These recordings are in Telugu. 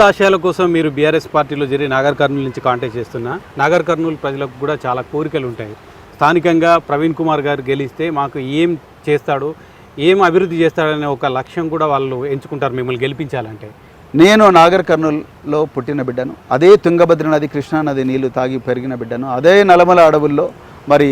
ఆశయాల కోసం మీరు బీఆర్ఎస్ పార్టీలో జరిగి నాగర్ కర్నూలు నుంచి కాంటాక్ట్ చేస్తున్నా నాగర్ కర్నూలు ప్రజలకు కూడా చాలా కోరికలు ఉంటాయి. స్థానికంగా ప్రవీణ్ కుమార్ గారు గెలిస్తే మాకు ఏం చేస్తాడు ఏం అభివృద్ధి చేస్తాడనే ఒక లక్ష్యం కూడా వాళ్ళు ఎంచుకుంటారు మిమ్మల్ని గెలిపించాలంటే. నేను నాగర్ కర్నూల్లో పుట్టిన బిడ్డను అదే తుంగభద్ర నది కృష్ణా నది నీళ్ళు తాగి పెరిగిన బిడ్డను అదే నలమల అడవుల్లో మరి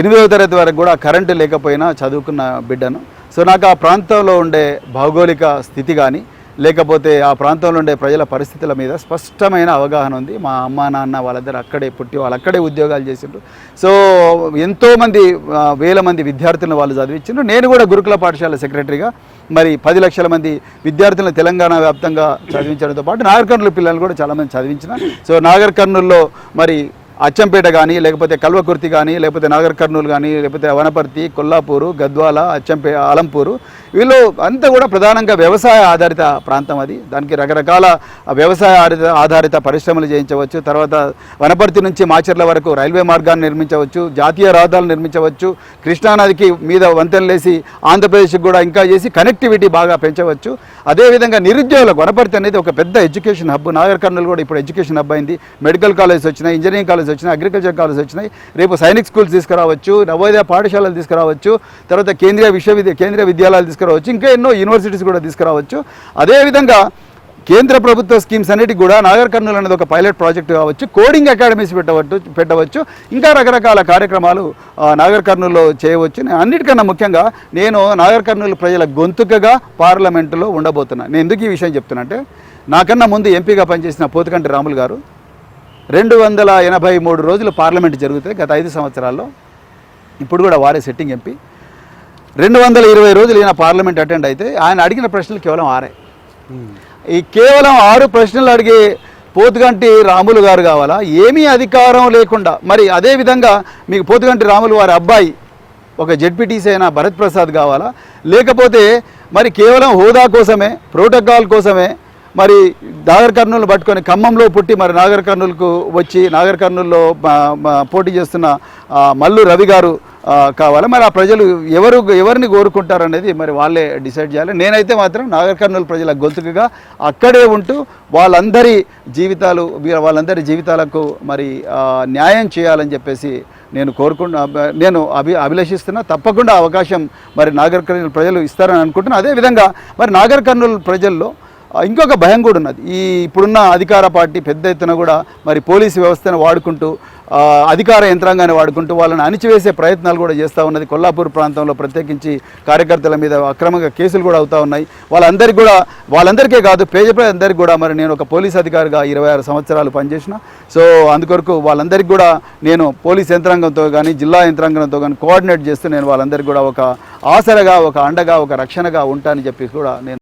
ఎనిమిదవ తరగతి వరకు కూడా కరెంటు లేకపోయినా చదువుకున్న బిడ్డను. సో నాకు ఆ ప్రాంతంలో ఉండే భౌగోళిక స్థితి కానీ లేకపోతే ఆ ప్రాంతంలో ఉండే ప్రజల పరిస్థితుల మీద స్పష్టమైన అవగాహన ఉంది. మా అమ్మ నాన్న వాళ్ళిద్దరు అక్కడే పుట్టి వాళ్ళు అక్కడే ఉద్యోగాలు చేసిండ్రు. సో ఎంతోమంది వేల మంది విద్యార్థులను వాళ్ళు చదివించిండ్రు. నేను కూడా గురుకుల పాఠశాల సెక్రటరీగా మరి పది లక్షల మంది విద్యార్థులను తెలంగాణ వ్యాప్తంగా చదివించడంతో పాటు నాగర్ కర్నూలు పిల్లలు కూడా చాలామంది చదివించిన. సో నాగర్కర్నూలులో మరి అచ్చంపేట కానీ లేకపోతే కల్వకుర్తి కానీ లేకపోతే నాగర్ కర్నూలు కానీ లేకపోతే వనపర్తి కొల్లాపూరు గద్వాల అచ్చంపే అలంపూరు వీళ్ళు అంతా కూడా ప్రధానంగా వ్యవసాయ ఆధారిత ప్రాంతం అది. దానికి రకరకాల వ్యవసాయ ఆధారిత ఆధారిత పరిశ్రమలు చేయించవచ్చు. తర్వాత వనపర్తి నుంచి మాచర్ల వరకు రైల్వే మార్గాన్ని నిర్మించవచ్చు. జాతీయ రహదారులు నిర్మించవచ్చు. కృష్ణానదికి మీద వంతెనలేసి ఆంధ్రప్రదేశ్కి కూడా ఇంకా చేసి కనెక్టివిటీ బాగా పెంచవచ్చు. అదేవిధంగా నిరుద్యోగులకు వనపర్తి అనేది ఒక పెద్ద ఎడ్యుకేషన్ హబ్. నాగర్ కర్నూలు కూడా ఇప్పుడు ఎడ్యుకేషన్ హబ్ అయింది. మెడికల్ కాలేజ్ వచ్చినాయి ఇంజనీరింగ్ కాలేజ్ వచ్చినాయి అగ్రికల్చర్ కాలేజ్ వచ్చినాయి. రేపు సైనిక్ స్కూల్స్ తీసుకురావచ్చు నవోదయ పాఠశాలలు తీసుకురావచ్చు తర్వాత కేంద్రీయ విశ్వవిద్య కేంద్రీయ విద్యాలయాలు తీసుకురావచ్చు ఇంకా ఎన్నో యూనివర్సిటీస్ కూడా తీసుకురావచ్చు. అదేవిధంగా కేంద్ర ప్రభుత్వ స్కీమ్స్ అన్నిటికి కూడా నాగర్ కర్నూలు అనేది ఒక పైలట్ ప్రాజెక్ట్ కావచ్చు కోడింగ్ అకాడమీస్ పెట్టవచ్చు పెట్టవచ్చు. ఇంకా రకరకాల కార్యక్రమాలు నాగర్ కర్నూలులో చేయవచ్చు. అన్నిటికన్నా ముఖ్యంగా నేను నాగర్ కర్నూలు ప్రజల గొంతుకగా పార్లమెంటులో ఉండబోతున్నాను నేను ఎందుకు ఈ విషయం చెప్తున్నా అంటే నాకన్నా ముందు ఎంపీగా పనిచేసిన పోతుకంటి రాములు గారు రెండు వందల ఎనభై మూడు రోజులు పార్లమెంట్ జరుగుతాయి గత ఐదు సంవత్సరాల్లో ఇప్పుడు కూడా వారే సెట్టింగ్ ఎంపీ రెండు వందల ఇరవై రోజులు ఈయన పార్లమెంట్ అటెండ్ అయితే ఆయన అడిగిన ప్రశ్నలు కేవలం ఆరే. ఈ కేవలం ఆరు ప్రశ్నలు అడిగే పోతుగంటి రాములు గారు కావాలా? ఏమీ అధికారం లేకుండా మరి అదేవిధంగా మీకు పోతుగంటి రాములు వారి అబ్బాయి ఒక జెడ్పీటీసీ అయిన భరత్ ప్రసాద్ కావాలా? లేకపోతే మరి కేవలం హోదా కోసమే ప్రోటోకాల్ కోసమే మరి నాగర్ కర్నూలు పట్టుకొని ఖమ్మంలో పుట్టి మరి నాగర్ కర్నూలుకు వచ్చి నాగర్ కర్నూలులో పోటీ చేస్తున్న మల్లు రవి గారు కావాలి. మరి ఆ ప్రజలు ఎవరు ఎవరిని కోరుకుంటారు అనేది మరి వాళ్ళే డిసైడ్ చేయాలి. నేనైతే మాత్రం నాగర్ కర్నూలు ప్రజల గొంతుకగా అక్కడే ఉంటూ వాళ్ళందరి జీవితాలు వాళ్ళందరి జీవితాలకు మరి న్యాయం చేయాలని చెప్పేసి నేను కోరుకుంటా నేను అభి అభిలషిస్తున్నా. తప్పకుండా అవకాశం మరి నాగర్ కర్నూలు ప్రజలు ఇస్తారని అనుకుంటున్నాను అదేవిధంగా మరి నాగర్ కర్నూలు ప్రజల్లో ఇంకొక భయం కూడా ఉన్నది. ఈ ఇప్పుడున్న అధికార పార్టీ పెద్ద ఎత్తున కూడా మరి పోలీసు వ్యవస్థను వాడుకుంటూ అధికార యంత్రాంగాన్ని వాడుకుంటూ వాళ్ళని అణిచివేసే ప్రయత్నాలు కూడా చేస్తూ ఉన్నది. కొల్లాపూర్ ప్రాంతంలో ప్రత్యేకించి కార్యకర్తల మీద అక్రమంగా కేసులు కూడా అవుతూ ఉన్నాయి. వాళ్ళందరికీ కూడా వాళ్ళందరికీ కాదు పేద ప్రజలందరికీ కూడా మరి నేను ఒక పోలీస్ అధికారిగా ఇరవై ఆరు సంవత్సరాలు పనిచేసిన. సో అందుకొరకు వాళ్ళందరికీ కూడా నేను పోలీస్ యంత్రాంగంతో కానీ జిల్లా యంత్రాంగంతో కానీ కోఆర్డినేట్ చేస్తూ నేను వాళ్ళందరికీ కూడా ఒక ఆసరగా ఒక అండగా ఒక రక్షణగా ఉంటానని చెప్పి కూడా నేను